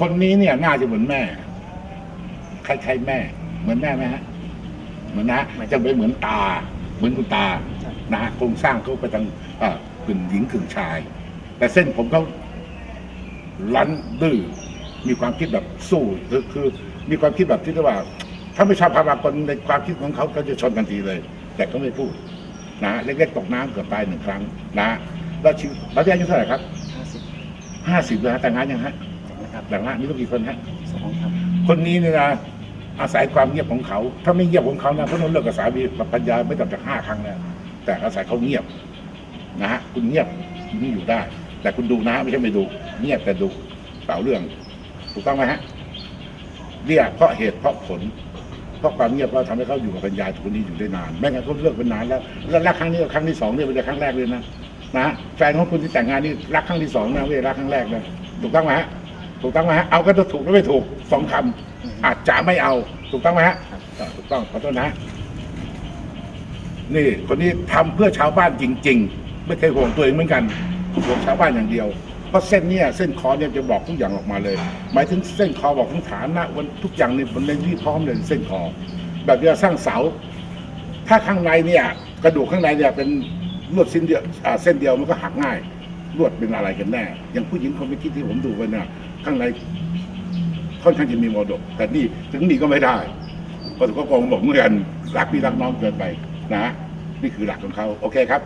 คนนี้เนี่ยน่าจะเหมือนแม่ใครๆแม่ เหมือนแม่ไหมฮะ เหมือนนะจะไปเหมือนตา เหมือนคุณตา นะฮะโครงสร้างเขาไปทางเอ่อกึ่งหญิงกึ่งชาย แต่เส้นผมเขาลันดื้อ มีความคิดแบบสู้คือคือ มีความคิดแบบที่เรียกว่า ถ้าไม่ชอบพากลในความคิดของเขาเขาจะชนกันทีเลย แต่เขาไม่พูด นะเล็กๆตกน้ำเกือบตายหนึ่งครั้ง นะแล้วชีวิตเราจะอายุเท่าไหร่ครับห้าสิบห้าสิบแล้วฮะแต่งงานยังฮะ นะครับแต่งงานมีลูกกี่คนฮะสองครับคนนี้เนี่ยนะอาศัยความเงียบของเขา ถ้าไม่เงียบของเขานะเขาต้องเลิกกับสามีกับปัญญาไม่ต่ำจากห้าครั้งแล้วแต่อาศัยเขาเงียบนะฮะคุณเงียบคุณนี่อยู่ได้ แต่คุณดูนะไม่ใช่ไม่ดู เงียบแต่ดูเปล่าเรื่อง ถูกต้องไหมฮะเรียกเพราะเหตุเพราะผลเพราะความเงียบเราทำให้เขาอยู่กับปัญญาคนนี้อยู่ได้นานไม่งั้นเขาเลิกเป็นนานแล้วแล้วรักครั้งนี้กับครั้งที่สองเนี่ยเป็นครั้งแรกเลยนะนะแฟนของคุณที่แต่งงานนี่รักครั้งที่สองนะไม่ได้รักครั้งแรกนะถูกต้องไหมฮะ ถูกต้องไหมฮะเอาก็ต้องถูกแล้วไม่ถูกสองคำอาจจะไม่เอา ถูกต้องไหมฮะถูกต้องขอโทษนะ นี่ คนนี้ทำเพื่อชาวบ้านจริง ๆ ไม่เคยห่วงตัวเองเหมือนกันห่วงชาวบ้านอย่างเดียวเพราะเส้นเนี่ยเส้นคอเนี่ยจะบอกทุกอย่างออกมาเลย หมายถึงเส้นคอบอกทั้งฐานะวันทุกอย่างในบนในที่พร้อมเลยเส้นคอ แบบจะสร้างเสา ถ้าข้างในเนี่ย กระดูกข้างในเนี่ยเป็นลวดเส้นเดียวเส้นเดียวมันก็หักง่ายลวดเป็นอะไรกันแน่ อย่างผู้หญิงคนเมื่อกี้ที่ผมดูไปเนี่ย ข้างในค่อนข้างจะมีมรดก แต่นี่ถึงนี่ก็ไม่ได้เพราะก็คงบอกเหมือนกันรักพี่รักน้องเกินไปนะ นี่คือหลักของเขาโอเคครับ